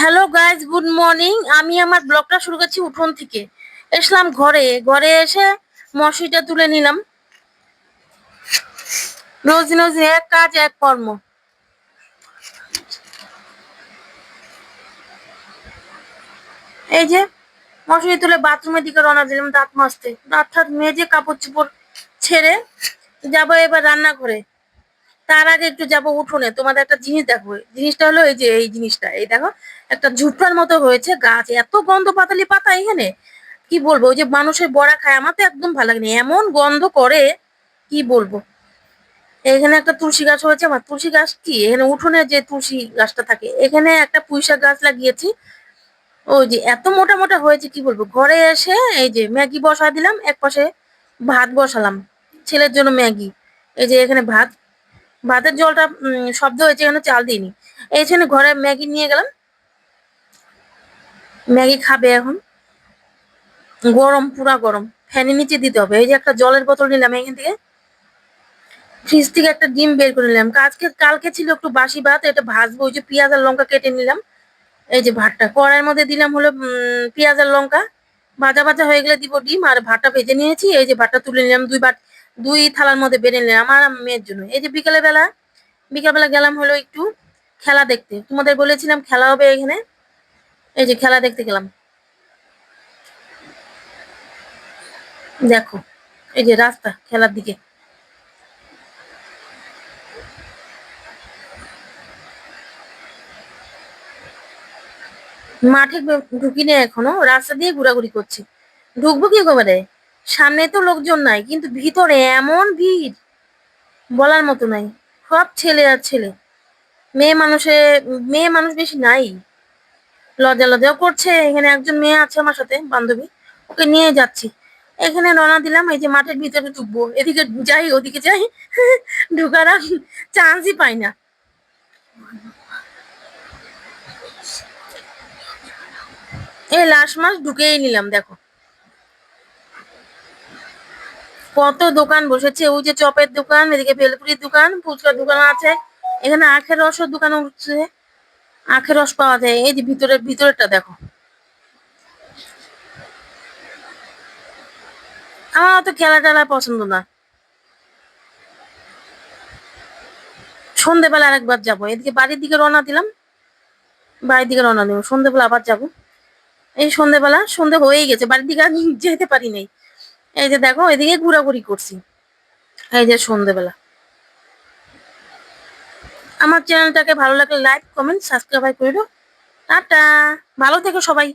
Hello guys good morning আমি আমার ব্লগটা শুরু করছি উঠোন থেকে। এসলাম ঘরে। ঘরে এসে মশিটা তুলে নিলাম। রোজ রোজ এক কাজ, এক কর্ম। এই যে মশারি তুলে বাথরুমের দিকে রওনা দিলাম দাঁত মাজতে। দাঁত ঠাত মেজে কাপড় চোপড় ছেড়ে যাব এবার রান্না রান্নাঘরে। তার আগে একটু যাব উঠোনে। তোমাদের একটা জিনিস দেখো, জিনিসটা হলো এই যে, এই জিনিসটা। এই দেখো, একটা ঝুটকার মতো হয়েছে গাছ। এত গন্ধ পাতালি পাতা এখানে। কি বলব, ওই যে মানুষের বড়া খায়, আমার তো একদম ভালো লাগেনি। এমন গন্ধ করে, কি বলব? এখানে একটা তুলসী গাছ হয়েছে আমার। তুলসী গাছ কি? এখানে উঠোনে যে তুলসী গাছটা থাকে, এখানে একটা পুঁইশাক গাছ লাগিয়েছি। ওই যে, এত মোটা মোটা হয়েছে, কি বলব? ঘরে এসে এই যে, ম্যাগি বসা দিলাম এক পাশে ভাত বসালাম। ছেলের জন্য ম্যাগি। এই যে, এখানে ভাত ভাতের জলটা শব্দ হয়েছে এখানে, চাল দিইনি। এইখানে ঘরে ম্যাগি নিয়ে গেলাম। ম্যাগি খাবে এখন। গরম, পুরা গরম। ফ্যানের নিচে দিতে হবে। এই যে একটা জলের বোতল নিলাম এখান থেকে। ফ্রিজ থেকে একটা ডিম বের করে নিলাম। আজকে কালকে ছিল একটু বাসি ভাত, এটা ভাজবো। ওই যে পেঁয়াজ আর লঙ্কা কেটে নিলাম। এই যে ভাতটা। কড়াইয়ের মধ্যে দিলাম হলো পেঁয়াজ আর লঙ্কা। ভাজা ভাজা হয়ে গেলে দিব ডিম। আর ভাতটা ভেজে নিয়েছি। এই যে ভাতটা তুলে নিলাম। দুই বাট দুই থালার মধ্যে বেড়ে নিলাম আমার মেয়ের জন্য। এই যে বিকেলে বেলা বিকেলবেলা গেলাম হলো একটু খেলা দেখতে। তোমাদের বলেছিলাম খেলা হবে এখানে। এই যে খেলা দেখতে গেলাম। দেখো, এই যে রাস্তা খেলার দিকে। মাঠে ঢুকিনি এখনও, রাস্তা দিয়ে ঘোরাঘুরি করছি। ঢুকবো কি করে সামনে তো লোকজন নাই, কিন্তু ভিতরে এমন ভিড় বলার মতো নাই। সব ছেলে আর ছেলে। মেয়ে মানুষে, মেয়ে মানুষ বেশি নাই। লজ্জা লজ্জাও করছে। এখানে একজন মেয়ে আছে আমার সাথে, বান্ধবী। ওকে নিয়ে যাচ্ছি। এখানে রওনা দিলাম, এই যে মাঠের ভিতরে ঢুকবো। এদিকে যাই, ওদিকে যাই। ঢুকার চান্সই পাই না। এই লাস্ট মাস ঢুকেই নিলাম, দেখো। কত দোকান বসেছে? ওই যে চপের দোকান, এদিকে ভেলপুরির দোকান, ফুচকার দোকান আছে। এখানে আখের রসের দোকান উঠছে। আখের রস পাওয়া যায়। এই যে ভিতরের ভিতরেরটা দেখো। আমার অত খেলা টেলা পছন্দ না। সন্ধেবেলা আরেকবার যাব। এদিকে বাড়ির দিকে রওনা দিলাম। বাড়ির দিকে রওনা দেবো সন্ধেবেলা আবার যাব। এই সন্ধেবেলা, সন্ধে হয়েই গেছে। বাড়ির দিকে আর যেতে পারি নাই। এই যে দেখো, এদিকে ঘোরাঘুরি করছি। এই যে সন্ধেবেলা। আমার চ্যানেলটাকে ভালো লাগলে লাইক কমেন্ট সাবস্ক্রাইব করে দাও। টাটা। ভালো থেকো সবাই।